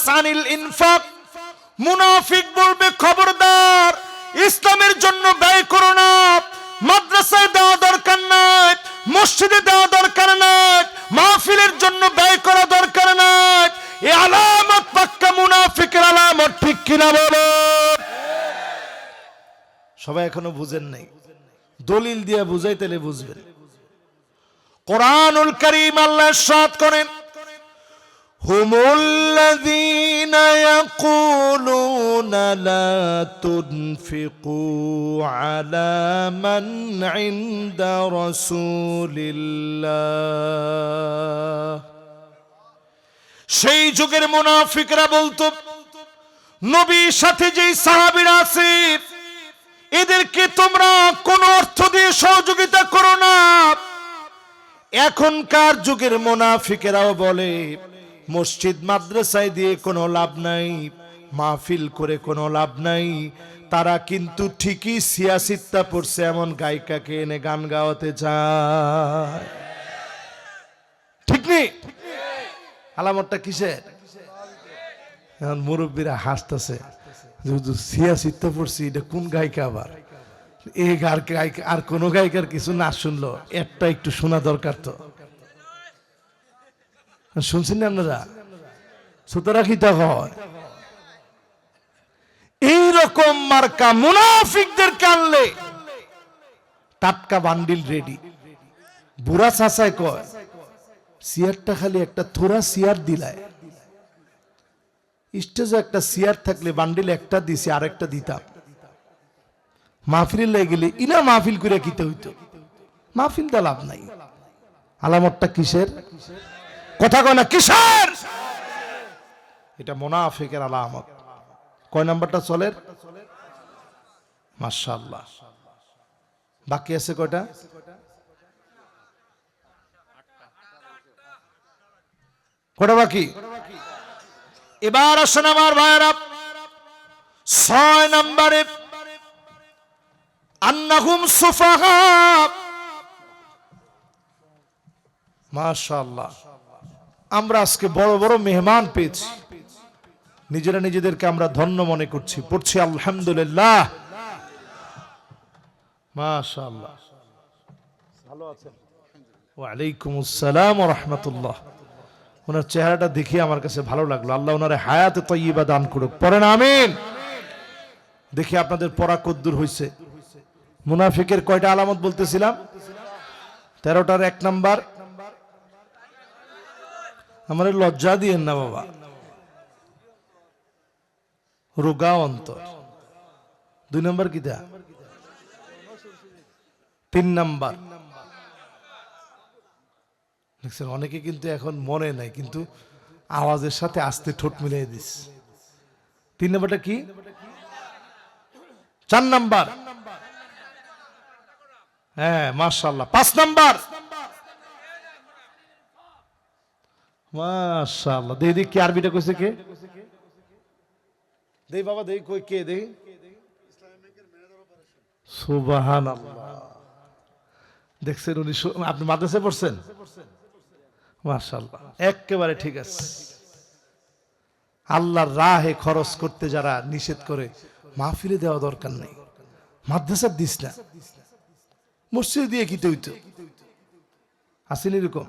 নাস ইনফাক, মুনাফিক বলবে খবরদার, ইসলামের জন্য ব্যয় করো না, মাদ্রাসায় দেওয়া দরকার মসজিদে দেওয়া দরকার মাহফিলের জন্য ব্যয় করা দরকার এই আলামত পাক্কা মুনাফিকের আলামত, ঠিক কিনা বলো সবাই এখনও বুঝেন নাই। দলিল দিয়ে বুঝাই তাহলে বুঝবেন। কোরআনুল করিম আল্লাহ সাত করেন هم الذين يقولون لا تنفقوا على من عند رسول الله সেই যুগের মুনাফিকরা বলতো নবীর সাথে যেই সাহাবীরা আছে এদেরকে তোমরা কোন অর্থ দিয়ে সহযোগিতা করো না এখনকার যুগের মোনাফিকেরাও বলে মসজিদ মাদ্রাসায় দিয়ে কোনো লাভ নাই, মাহফিল করে কোনো লাভ নাই। তারা কিন্তু ঠিকই সিয়াসিত্তা পড়ছে, এমন গায়িকাকে এনে গান গাওয়াতে চায়। ঠিক নেই? আলামতটা কিসের? এখন মুরব্বীরা হাসতেছে সিয়াসিত্তা পড়ছি, এটা কোন গায়িকা আবার? এই গায়িকা, আর কোনো গায়িকার কিছু না শুনলো, একটা একটু শোনা দরকার তো। শুনছেন আপনারা? সুতরাং কি হয়? এইরকম মার্কা মুনাফিকদের কানলে টাটকা বান্ডিল রেডি বুড়া চাচায় কয়, সিয়ারটা খালি একটা থোড়া সিয়ার দিলায়। স্টেজে একটা সিয়ার থাকলে বান্ডিল একটা দিছি, আরেকটা দিতাম। মাহফিল গেলে ইলা মাহফিল করে কিতে হইতো? মাহফিল দা লাভ নাই। আলামতটা কিসের? কথা কয় না, কিসের? এটা মোনাফিকের আলামত। কয় নাম্বারটা চলের? মাশাআল্লাহ। বাকি আছে কয়টা? কটা বাকি? এবার আসেন আমার ভাইয়েরা। ছয় নম্বরে। আন্নাহুম সুফাহা। মাশাআল্লাহ। আমরা আজকে বড় বড় মেহমান পেয়েছি। নিজেরা নিজেদেরকে আমরা ধন্য মনে করছি। পড়ছি আলহামদুলিল্লাহ। মাশাআল্লাহ। ভালো আছেন? ওয়ালাইকুম আসসালাম রাহমাতুল্লাহ। ওনার চেহারাটা দেখে আমার কাছে ভালো লাগল। আল্লাহ ওনারে হায়াতে তৈবা দান করুক। পড়েন আমিন। দেখি আপনাদের পড়া কদ্দুর হইছে। মুনাফিকের কয়টা আলামত বলতেছিলাম? তেরোটার এক নাম্বার। আমার লজ্জা দিয়েন না বাবা। রোগা অন্তর দুই নম্বর কি দেয়া? তিন নাম্বার। দেখছেন, অনেকে কিন্তু এখন মনে নাই, কিন্তু আওয়াজের সাথে আস্তে ঠোঁট মিলিয়ে দিস। তিন নাম্বারটা কি? চার নাম্বার। হ্যাঁ মার্শাল্লাহ পাঁচ নাম্বার। মাশাআল্লাহ। দেই দেই কি আরবিটা কইছে কে? দেই বাবা দেই কই কে দেই দেখছেন উনি আপনি মাদ্রাসায় পড়ছেন? মাশাআল্লাহ। একেবারে ঠিক আছে। আল্লাহর রাহে খরচ করতে যারা নিষেধ করে, মাহফিলে দেওয়া দরকার নেই। মাদ্রাসা দিস না। মসজিদে দিয়ে কিতে হইতো আসেন এরকম।